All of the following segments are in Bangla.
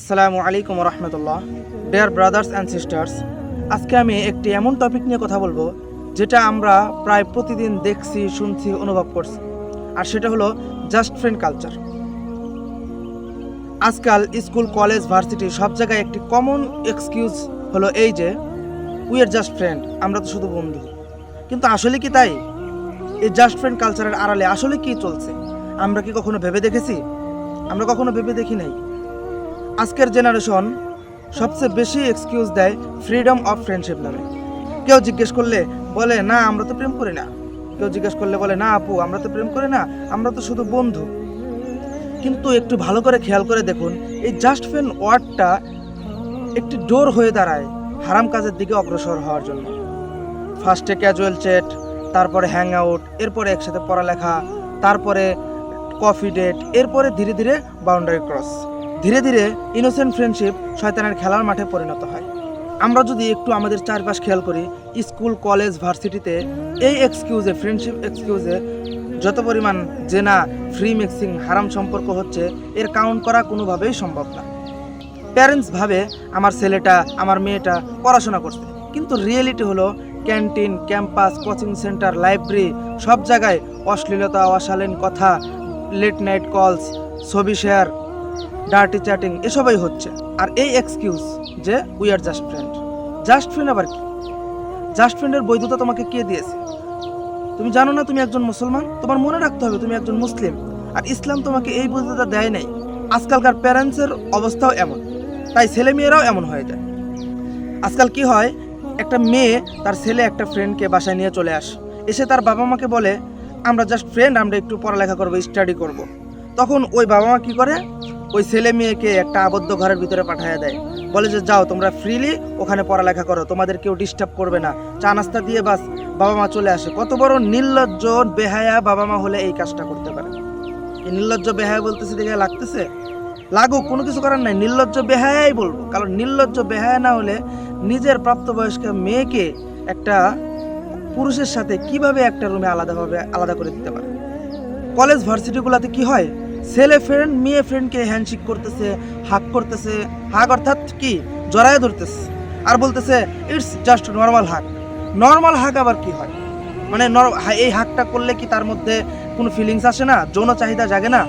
আসসালামু আলাইকুম রহমতুল্লাহ ডেয়ার ব্রাদার্স অ্যান্ড সিস্টার্স আজকে আমি একটি এমন টপিক নিয়ে কথা বলব, যেটা আমরা প্রায় প্রতিদিন দেখছি, শুনছি, অনুভব করছি। আর সেটা হলো জাস্ট ফ্রেন্ড কালচার আজকাল স্কুল, কলেজ, ভার্সিটি সব জায়গায় একটি কমন এক্সকিউজ হলো এই যে উই আর জাস্ট ফ্রেন্ড আমরা তো শুধু বন্ধু। কিন্তু আসলে কি তাই? এই জাস্ট ফ্রেন্ড কালচারের আড়ালে আসলে কি চলছে? আমরা কি কখনো ভেবে দেখেছি? আমরা কখনো ভেবে দেখি নাই? আজকের জেনারেশন সবচেয়ে বেশি এক্সকিউজ দেয় ফ্রিডম অফ ফ্রেন্ডশিপ নামে। কেউ জিজ্ঞেস করলে বলে, না, আমরা তো প্রেম করি না। কেউ জিজ্ঞেস করলে বলে, না, আপু, আমরা তো প্রেম করি না, আমরা তো শুধু বন্ধু। কিন্তু একটু ভালো করে খেয়াল করে দেখুন, এই জাস্ট ফ্রেন্ড ওয়ার্ডটা একটি ডোর হয়ে দাঁড়ায় হারাম কাজের দিকে অগ্রসর হওয়ার জন্য। ফার্স্টে ক্যাজুয়াল চ্যাট তারপরে হ্যাং আউট এরপরে একসাথে পড়ালেখা, তারপরে কফি ডেট এরপরে ধীরে ধীরে বাউন্ডারি ক্রস ধীরে ধীরে ইনোসেন্ট ফ্রেন্ডশিপ শয়তানের খেলার মাঠে পরিণত হয়। আমরা যদি একটু আমাদের চারপাশ খেয়াল করি, স্কুল, কলেজ, ভার্সিটিতে এই এক্সকিউজে ফ্রেন্ডশিপ এক্সকিউজে যত পরিমাণ জেনা ফ্রি মিক্সিং হারাম সম্পর্ক হচ্ছে, এর কাউন্ট করা কোনোভাবেই সম্ভব না। প্যারেন্টস ভাবে আমার ছেলেটা, আমার মেয়েটা পড়াশোনা করছে। কিন্তু রিয়েলিটি হলো canteen campus coaching centre library সব জায়গায় অশ্লীলতা, অশালীন কথা লেট নাইট কলস ছবি শেয়ার ডার্টি চ্যাটিং, এসবই হচ্ছে। আর এই এক্সকিউজ যে we are just friend just friend আবার কি? জাস্ট ফ্রেন্ডের বৈধতা তোমাকে কে দিয়েছে? তুমি জানো না তুমি একজন মুসলমান? তোমার মনে রাখতে হবে তুমি একজন মুসলিম। আর ইসলাম তোমাকে এই বৈধতা দেয় নাই। আজকালকার প্যারেন্টসের অবস্থাও এমন। তাই ছেলে মেয়েরাও এমন হয়ে যায়। আজকাল কি হয়? একটা মেয়ে তার ছেলে একটা ফ্রেন্ডকে বাসায় নিয়ে চলে আসে। এসে তার বাবা মাকে বলে, আমরা জাস্ট ফ্রেন্ড আমরা একটু পড়ালেখা করব স্টাডি করব। তখন ওই বাবা মা কী করে? ওই ছেলে মেয়েকে একটা আবদ্ধ ঘরের ভিতরে পাঠিয়ে দেয়। বলে যে, যাও, তোমরা ফ্রিলি ওখানে পড়ালেখা করো, তোমাদের কেউ ডিস্টার্ব করবে না। চা নাস্তা দিয়ে বাস, বাবা মা চলে আসে। কত বড় নির্লজ্জ, বেহায়া বাবা মা হলে এই কাজটা করতে পারে। এই নির্লজ্জ, বেহায়া বলতেছে, দেখে লাগতেছে? লাগুক, কোনো কিছু করার নাই। নির্লজ্জ, বেহায়াই বলব। কারণ নির্লজ্জ, বেহায়া না হলে নিজের প্রাপ্তবয়স্ক মেয়েকে একটা পুরুষের সাথে কীভাবে একটা রুমে আলাদাভাবে, আলাদা করে দিতে পারে? কলেজ, ভার্সিটিগুলোতে কি হয়? ছেলে ফ্রেন্ড মেয়ে ফ্রেন্ডকে হ্যান্ডশেক করতেছে হাক করতেছে। হাক অর্থাৎ কি? জড়ায় ধরতেছে। আর বলতেছে ইটস জাস্ট নর্মাল হাক নর্মাল হাক আবার কি হয়? মানে এই হাকটা করলে কি তার মধ্যে কোনো ফিলিংস আসে না? যৌন চাহিদা জাগে না?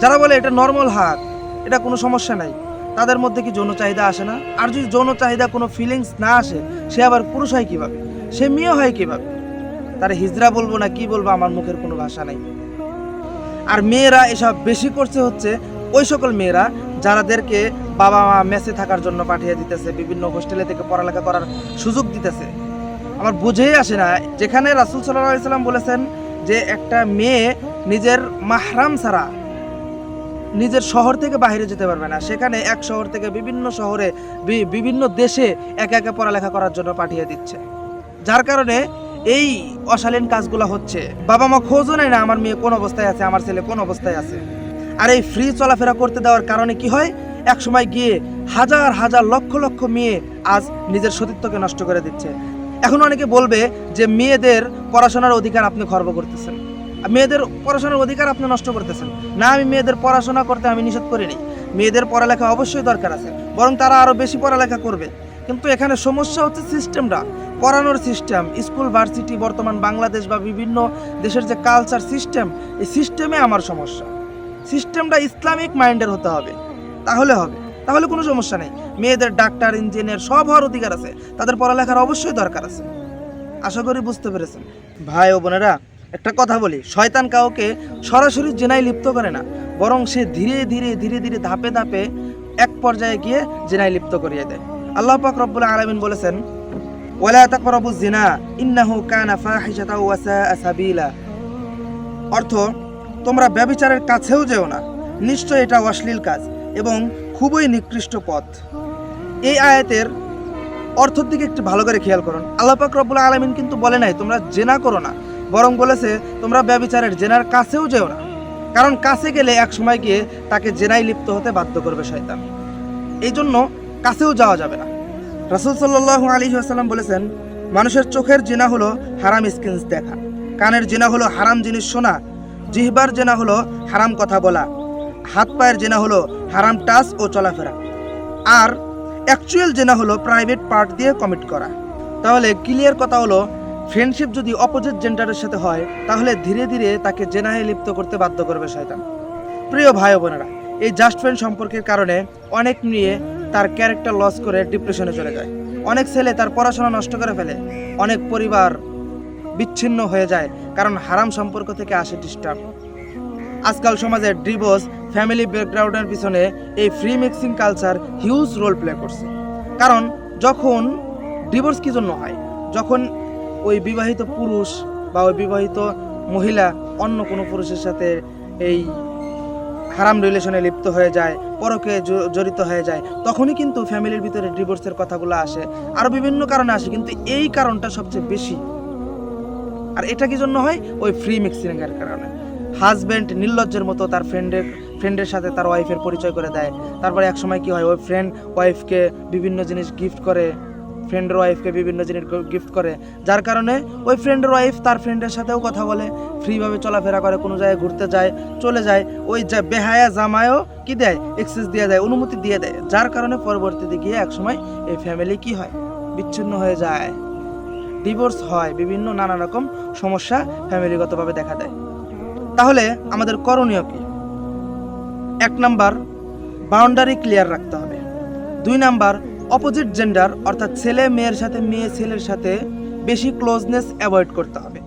যারা বলে এটা নর্মাল হাক এটা কোনো সমস্যা নাই। তাদের মধ্যে কি যৌন চাহিদা আসে না? আর যদি যৌন চাহিদা কোনো ফিলিংস না আসে, সে আবার পুরুষ হয় কীভাবে? সে মেয়ে হয় কীভাবে? তার হিজড়া বলব না, কি বলব, আমার মুখের কোনো ভাষা নাই। আর মেয়েরা এসব বেশি করছে হচ্ছে ওই সকল মেয়েরা যারাদেরকে বাবা মা মেসে থাকার জন্য পাঠিয়ে দিতেছে, বিভিন্ন হোস্টেলে থেকে পড়ালেখা করার সুযোগ দিতেছে। আমার বুঝেই আসে না, যেখানে রাসুল সাল্লাহ সাল্লাম বলেছেন যে একটা মেয়ে নিজের মাহরাম ছাড়া নিজের শহর থেকে বাইরে যেতে পারবে না। সেখানে এক শহর থেকে বিভিন্ন শহরে বিভিন্ন দেশে একা একা পড়ালেখা করার জন্য পাঠিয়ে দিচ্ছে। যার কারণে এই অশালীন কাজগুলো হচ্ছে। বাবা মা খোঁজও নেয় না আমার মেয়ে কোন অবস্থায় আছে, আমার ছেলে কোন অবস্থায় আছে। আর এই ফ্রি চলাফেরা করতে দেওয়ার কারণে কি হয়? এক সময় গিয়ে হাজার হাজার লক্ষ লক্ষ মেয়ে আজ নিজের সতীত্বকে নষ্ট করে দিচ্ছে। এখন অনেকে বলবে যে মেয়েদের পড়াশোনার অধিকার আপনি খর্ব করতেছেন। মেয়েদের পড়াশোনার অধিকার আপনি নষ্ট করতেছেন। না, আমি মেয়েদের পড়াশোনা করতে আমি নিষেধ করিনি। মেয়েদের পড়ালেখা অবশ্যই দরকার আছে, বরং তারা আরও বেশি পড়ালেখা করবে। কিন্তু এখানে সমস্যা হচ্ছে সিস্টেমটা পড়ানোর সিস্টেম স্কুল ভার্সিটি বর্তমান বাংলাদেশ বা বিভিন্ন দেশের যে কালচার সিস্টেম এই সিস্টেমে আমার সমস্যা। সিস্টেমটা ইসলামিক মাইন্ডের হতে হবে। তাহলে হবে। তাহলে কোনো সমস্যা নেই। মেয়েদের ডাক্তার, ইঞ্জিনিয়ার সব হওয়ার অধিকার আছে। তাদের পড়ালেখার অবশ্যই দরকার আছে। আশা করি বুঝতে পেরেছেন। ভাই ও বোনেরা, একটা কথা বলি। শয়তান কাউকে সরাসরি জেনায় লিপ্ত করে না। বরং সে ধীরে ধীরে ধীরে ধীরে ধাপে ধাপে এক পর্যায়ে গিয়ে জেনায় লিপ্ত করিয়ে দেয়। আল্লাহ পাক রব্বুল আলামিন বলেছেন, ওয়ালা তাকরাবু জিনা ইন্নাহু কানা ফাহিশাতাও ওয়া সাআ সাবিলা। অর্থ, তোমরা ব্যভিচারের কাছেও যেও না, নিশ্চয় এটা অশ্লীল কাজ এবং খুবই নিকৃষ্ট পথ। এই আয়াতের অর্থের দিকে একটু ভালো করে খেয়াল করুন। আল্লাহ পাক রব্বুল আলামিন কিন্তু বলে নাই, তোমরা জেনা করো না। বরং বলেছে, তোমরা ব্যভিচারের জেনার কাছেও যেও না। কারণ কাছে গেলে এক সময় গিয়ে তাকে জেনায় লিপ্ত হতে বাধ্য করবে শয়তান। এই জন্য কাছেও যাওয়া যাবে না। রাসুল সাল্লাল্লাহু আলাইহি ওয়াসাল্লাম বলেছেন, মানুষের চোখের জিনা হলো হারাম স্কিন্স দেখা, কানের জিনা হলো হারাম জিনিস শোনা, জিহবার জেনা হলো হারাম কথা বলা, হাত পায়ের জেনা হলো হারাম টাচ ও চলাফেরা। আর অ্যাকচুয়াল জেনা হলো প্রাইভেট পার্ট দিয়ে কমিট করা। তাহলে ক্লিয়ার কথা হলো ফ্রেন্ডশিপ যদি অপোজিট জেন্ডারের সাথে হয়, তাহলে ধীরে ধীরে তাকে জেনাহে লিপ্ত করতে বাধ্য করবে শয়তান। প্রিয় ভাই বোনেরা, এই জাস্ট ফ্রেন্ড সম্পর্কের কারণে অনেক মেয়ে তার ক্যারেক্টার লস করে ডিপ্রেশনে চলে যায়। অনেক ছেলে তার পড়াশোনা নষ্ট করে ফেলে। অনেক পরিবার বিচ্ছিন্ন হয়ে যায় কারণ হারাম সম্পর্ক থেকে আসে ডিস্টার্ব আজকাল সমাজে ডিভোর্স ফ্যামিলি ব্যাকগ্রাউন্ডের পিছনে এই free mixing culture huge role play করছে। কারণ যখন ডিভোর্স কি জন্য হয়? যখন ওই বিবাহিত পুরুষ বা ওই বিবাহিত মহিলা অন্য কোনো পুরুষের সাথে এই হারাম রিলেশনে লিপ্ত হয়ে যায়, পরকে জড়িত হয়ে যায়, তখনই কিন্তু ফ্যামিলির ভিতরে ডিভোর্সের কথাগুলো আসে। আরও বিভিন্ন কারণে আসে, কিন্তু এই কারণটা সবচেয়ে বেশি। আর এটা কি জন্য হয়? ওই ফ্রি মিক্সিং এর কারণে। হাজব্যান্ড নির্লজ্জের মতো তার ফ্রেন্ডের ফ্রেন্ডের সাথে তার ওয়াইফের পরিচয় করে দেয়। তারপরে এক সময় কি হয়? ওই ফ্রেন্ড ওয়াইফকে বিভিন্ন জিনিস গিফট করে। ফ্রেন্ডের ওয়াইফকে বিভিন্ন জিনিস গিফট করে। যার কারণে ওই ফ্রেন্ডের ওয়াইফ তার ফ্রেন্ডের সাথেও কথা বলে ফ্রিভাবে চলাফেরা করে, কোনো জায়গায় ঘুরতে যায়, চলে যায়, ওই যা বেহায়া জামায়ও কি দেয়? এক্সেস দিয়ে দেয়, অনুমতি দিয়ে দেয়। যার কারণে পরবর্তীতে গিয়ে একসময় এই ফ্যামিলি কি হয়? বিচ্ছিন্ন হয়ে যায়। ডিভোর্স হয়, বিভিন্ন নানা রকম সমস্যা ফ্যামিলিগতভাবে দেখা দেয়। তাহলে আমাদের করণীয় কি? এক নাম্বার বাউন্ডারি ক্লিয়ার রাখতে হবে। দুই নাম্বার অপোজিট জেন্ডার, অর্থাৎ ছেলে মেয়ের সাথে মেয়ে ছেলের সাথে বেশি ক্লোজনেস অ্যাভয়েড করতে হবে।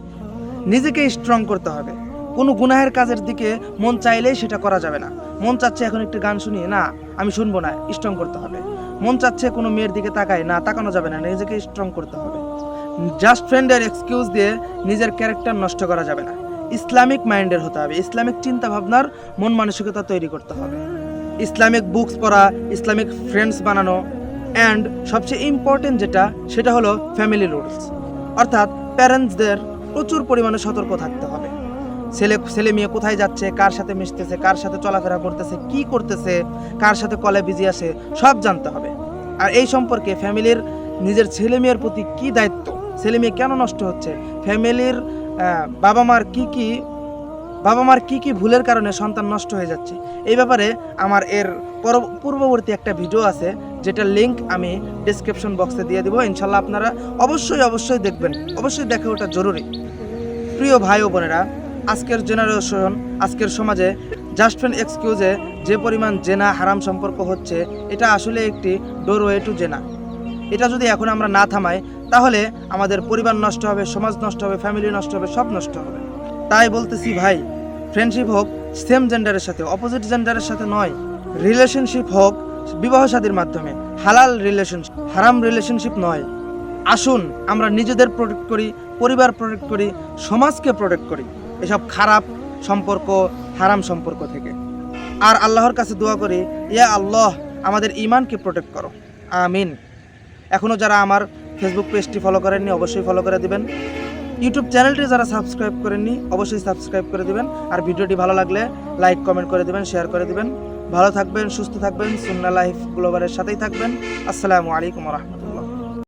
নিজেকে স্ট্রং করতে হবে। কোনো গুনাহের কাজের দিকে মন চাইলেই সেটা করা যাবে না। মন চাচ্ছে এখন একটু গান শুনি, না, আমি শুনব না স্ট্রং করতে হবে। মন চাচ্ছে কোনো মেয়ের দিকে তাকায়, না, তাকানো যাবে না, নিজেকে স্ট্রং করতে হবে। জাস্ট ফ্রেন্ডের এক্সকিউজ দিয়ে নিজের ক্যারেক্টার নষ্ট করা যাবে না। ইসলামিক মাইন্ডের হতে হবে। ইসলামিক চিন্তা ভাবনার মন মানসিকতা তৈরি করতে হবে। ইসলামিক বুকস পড়া, ইসলামিক ফ্রেন্ডস বানানো অ্যান্ড সবচেয়ে ইম্পর্টেন্ট যেটা, সেটা হলো ফ্যামিলি রুলস অর্থাৎ প্যারেন্টসদের প্রচুর পরিমাণে সতর্ক থাকতে হবে। ছেলে ছেলে মেয়ে কোথায় যাচ্ছে, কার সাথে মিশতেছে, কার সাথে চলাফেরা করতেছে, কি করতেছে, কার সাথে কলে বিজি আছে, সব জানতে হবে। আর এই সম্পর্কে ফ্যামিলির নিজের ছেলে মেয়ের প্রতি কি দায়িত্ব? ছেলে মেয়ে কেন নষ্ট হচ্ছে? ফ্যামিলির বাবা মার কি কি, বাবা মার কি কি ভুলের কারণে সন্তান নষ্ট হয়ে যাচ্ছে? এই ব্যাপারে আমার এর পূর্ববর্তী একটা ভিডিও আছে যেটা লিঙ্ক আমি ডিসক্রিপশন বক্সে দিয়ে দিব। ইনশাল্লাহ আপনারা অবশ্যই অবশ্যই দেখবেন। অবশ্যই দেখা ওটা জরুরি। প্রিয় ভাই ও বোনেরা, আজকের জেনারেশন আজকের সমাজে জাস্ট ফ্রেন্ড এক্সকিউজে যে পরিমাণ জেনা হারাম সম্পর্ক হচ্ছে, এটা আসলে একটি ডোর ওয়ে টু জেনা। এটা যদি এখন আমরা না থামাই, তাহলে আমাদের পরিবার নষ্ট হবে, সমাজ নষ্ট হবে ফ্যামিলি নষ্ট হবে, সব নষ্ট হবে। তাই বলতেছি ভাই ফ্রেন্ডশিপ হোক সেম জেন্ডারের সাথে অপোজিট জেন্ডারের সাথে নয় রিলেশনশিপ হোক বিবাহ সাদীর মাধ্যমে। হালাল রিলেশনশিপ হারাম রিলেশনশিপ নয়। আসুন, আমরা নিজেদের প্রোটেক্ট করি, পরিবার প্রোটেক্ট করি, সমাজকে প্রোটেক্ট করি। এসব খারাপ সম্পর্ক, হারাম সম্পর্ক থেকে। আর আল্লাহর কাছে দোয়া করি, ইয়া আল্লাহ, আমাদের ইমানকে প্রোটেক্ট করো। আমিন। এখনও যারা আমার ফেসবুক পেজটি ফলো করেননি, অবশ্যই ফলো করে দিবেন। ইউটিউব চ্যানেলটি যারা সাবস্ক্রাইব করেননি, অবশ্যই সাবস্ক্রাইব করে দিবেন। আর ভিডিওটি ভালো লাগলে লাইক কমেন্ট করে দিবেন শেয়ার করে দিবেন। ভালো থাকবেন সুস্থ থাকবেন সুন্না লাইফ গ্লোবালের সাথেই থাকবেন। আসসালামু আলাইকুম রহমতুল্লাহ।